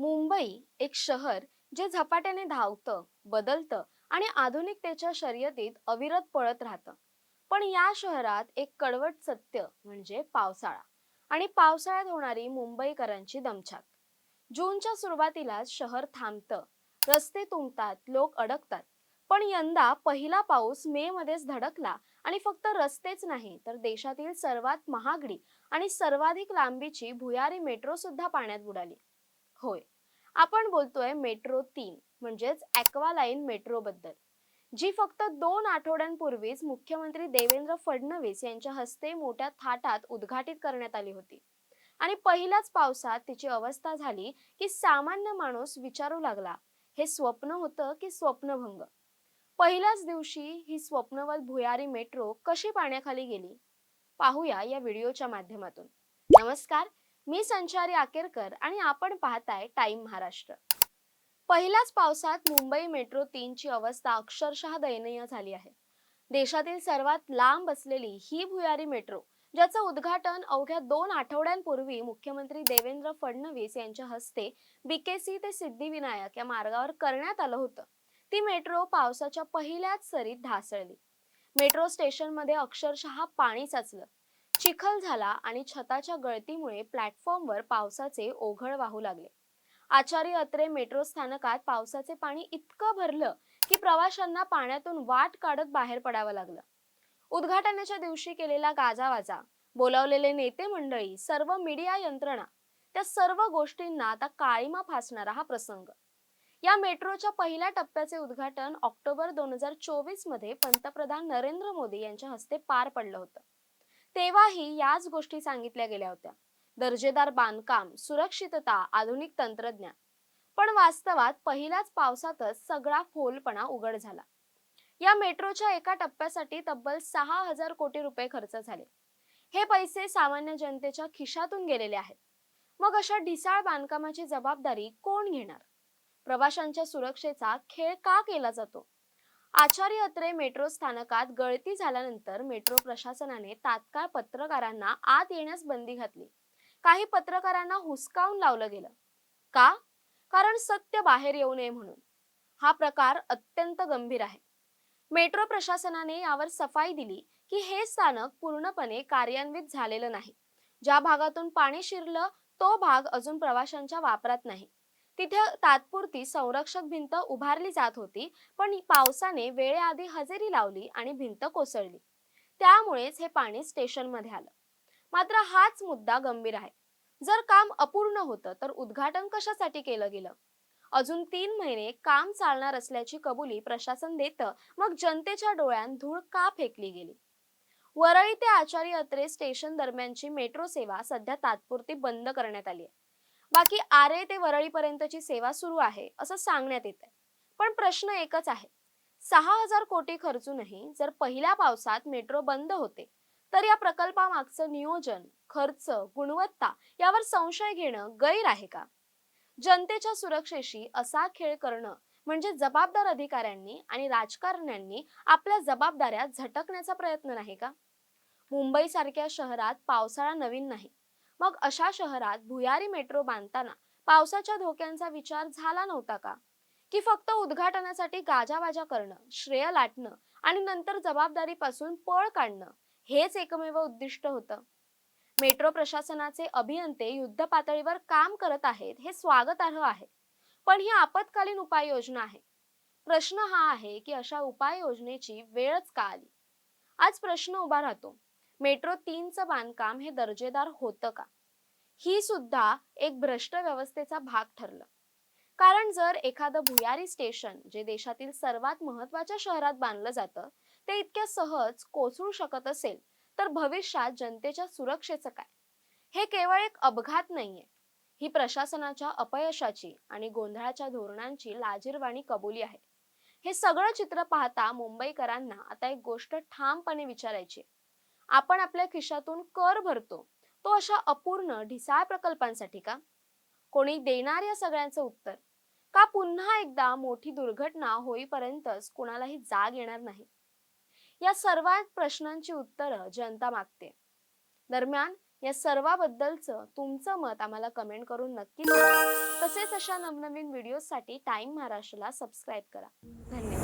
मुंबई एक शहर जे झपाट्याने धावतं बदलतं आणि आधुनिकतेच्या शर्यतीत अविरत पळत राहतं. पण या शहरात एक कडवट सत्य म्हणजे पावसाळा आणि पावसाळ्यात होणारी मुंबईकरांची दमछाक. जूनच्या सुरुवातीलाच शहर थांबतं रस्ते तुंबतात लोक अडकतात. पण यंदा पहिला पाऊस मे मध्येच धडकला आणि फक्त रस्तेच नाही तर देशातील सर्वात महागडी आणि सर्वाधिक लांबीची भुयारी मेट्रो सुद्धा पाण्यात बुडाली. होय. आपण बोलतोय मेट्रो तीन म्हणजेच ॲक्वालाईन मेट्रो बद्दल जी फक्त दोन आठवड्यांपूर्वीच मुख्यमंत्री देवेंद्र फडणवीस यांच्या हस्ते मोठ्या थाटात उद्घाटित करण्यात आली होती. आणि पहिल्याच पावसात तिची अवस्था झाली की सामान्य माणूस विचारू लागला हे स्वप्न होतं की स्वप्नभंग? पहिल्याच दिवशी ही स्वप्नवत भुयारी मेट्रो कशी पाण्याखाली गेली? पाहूया या व्हिडिओच्या माध्यमातून. नमस्कार मी संचारी आकेरकर आणि आपण पाहताय टाइम महाराष्ट्र. पहिल्याच पावसात मुंबई मेट्रो तीनची अवस्था अक्षरशः दयनीय झाली आहे. देशातील सर्वात लांब असलेली ही भुयारी मेट्रो ज्याचं उद्घाटन अवघ्या दोन आठवड्यांपूर्वी मुख्यमंत्री देवेंद्र फडणवीस यांच्या हस्ते बीकेसी ते सिद्धिविनायक या मार्गावर करण्यात आलं होतं. ती मेट्रो पावसाच्या पहिल्याच सरीत ढासळली. मेट्रो स्टेशनमध्ये अक्षरशः पाणी साचलं. चिखल झाला आणि छताच्या गळतीमुळे प्लॅटफॉर्मवर पावसाचे ओघळ वाहू लागले. आचार्य अत्रे मेट्रो स्थानकात पावसाचे पाणी इतकं भरलं की प्रवाशांना पाण्यातून वाट काढत बाहेर पडावं लागलं. उद्घाटनाच्या दिवशी केलेला गाजावाजा बोलावलेले नेते मंडळी सर्व मीडिया यंत्रणा त्या सर्व गोष्टींना आता काळीमा फासणारा हा प्रसंग. या मेट्रोच्या पहिल्या टप्प्याचे उद्घाटन ऑक्टोबर दोन हजार चोवीसमध्ये पंतप्रधान नरेंद्र मोदी यांच्या हस्ते पार पडलं होतं. तेव्हाही याच गोष्टी सांगितल्या गेल्या होत्या. दर्जेदार बांधकाम सुरक्षितता आधुनिक तंत्रज्ञान. पण वास्तवात पहिल्याच पावसातच सगळा फोलपणा उघड झाला. या मेट्रोच्या एका टप्प्यासाठी तब्बल सहा हजार कोटी रुपये खर्च झाले. हे पैसे सामान्य जनतेच्या खिशातून गेलेले आहेत. मग अशा ढिसाळ बांधकामाची जबाबदारी कोण घेणार? प्रवाशांच्या सुरक्षेचा खेळ का केला जातो? आचार्य अत्रे मेट्रो स्थानकात गळती झाल्यानंतर मेट्रो प्रशासनाने तात्काळ पत्रकारांना आत येण्यास बंदी घातली. काही पत्रकारांना हुसकावून लावलं गेलं. का? कारण सत्य बाहेर येऊ नये म्हणून. हा प्रकार अत्यंत गंभीर आहे. मेट्रो प्रशासनाने यावर सफाई दिली की हे स्थानक पूर्णपणे कार्यान्वित झालेलं नाही. ज्या भागातून पाणी शिरलं तो भाग अजून प्रवाशांच्या वापरात नाही. तिथे तात्पुरती संरक्षक भिंत उभारली जात होती पण पावसाने वेळेआधी हजेरी लावली आणि भिंत कोसळली. त्यामुळेच हे पाणी स्टेशनमध्ये आलं. मात्र हाच मुद्दा गंभीर आहे. जर काम अपूर्ण होतं तर उद्घाटन कशासाठी केलं गेलं? अजून तीन महिने काम चालणार असल्याची कबुली प्रशासन देतं मग जनतेच्या डोळ्यात धूळ का फेकली गेली? वरळी ते आचार्य अत्रे स्टेशन दरम्यानची मेट्रो सेवा सध्या तात्पुरती बंद करण्यात आली आहे. बाकी आरे ते वरळीपर्यंतची सेवा सुरू आहे असं सांगण्यात येत आहे पण प्रश्न एकच आहे. सहा हजार कोटी खर्चूनही जर पहिल्या पावसात मेट्रो बंद होते तर या प्रकल्पामागचं नियोजन खर्च गुणवत्ता यावर संशय घेणं गैर आहे का? जनतेच्या सुरक्षेशी असा खेळ करणं म्हणजे जबाबदार अधिकाऱ्यांनी आणि राजकारण्यांनी आपल्या जबाबदाऱ्या झटकण्याचा प्रयत्न नाही का? मुंबईसारख्या शहरात पावसाळा नवीन नाही. मग अशा शहरात भुयारी मेट्रो बांधताना पावसाच्या धोक्यांचा विचार झाला नव्हता का? की फक्त उद्घाटनासाठी गाजावाजा करणं श्रेय लाटणं आणि नंतर जबाबदारीपासून पळ काढणं हेच एकमेव उद्दिष्ट होतं? मेट्रो प्रशासनाचे अभियंते युद्ध पातळीवर काम करत आहेत हे स्वागतार्ह आहे. पण ही आपत्कालीन उपाययोजना आहे. प्रश्न हा आहे की अशा उपाययोजनेची वेळच का आली? आज प्रश्न उभा राहतो. मेट्रो तीनचं बांधकाम हे दर्जेदार होतं का? ही सुद्धा एक भ्रष्ट व्यवस्थेचा भाग ठरलं. कारण जर एखादं भुयारी स्टेशन जे देशातील सर्वात महत्त्वाच्या शहरात बांधलं जातं ते इतक्या सहज कोसळू शकत असेल तर भविष्यात जनतेच्या सुरक्षेचं काय? हे केवळ एक अपघात नाहीये. ही प्रशासनाच्या अपयशाची आणि गोंधळाच्या धोरणांची लाजीरवाणी कबुली आहे. हे सगळं चित्र पाहता मुंबईकरांना आता एक गोष्ट ठामपणे विचारायची आपण आपल्या खिशातून कर भरतो. तो अशा अपूर्ण ढिसाळ प्रकल्पांसाठी का? कोणी देणार या सगळ्यांचं उत्तर? का पुन्हा एकदा मोठी दुर्घटना होईपर्यंतच कुणालाही जाग येणार नाही? या सर्व प्रश्नांची उत्तरं जनता मागते. दरम्यान या सर्वाबद्दलचं तुमचं मत आम्हाला कमेंट करून नक्की तसेच अशा नवनवीन व्हिडिओसाठी टाइम महाराष्ट्राला सबस्क्राईब करा. धन्यवाद.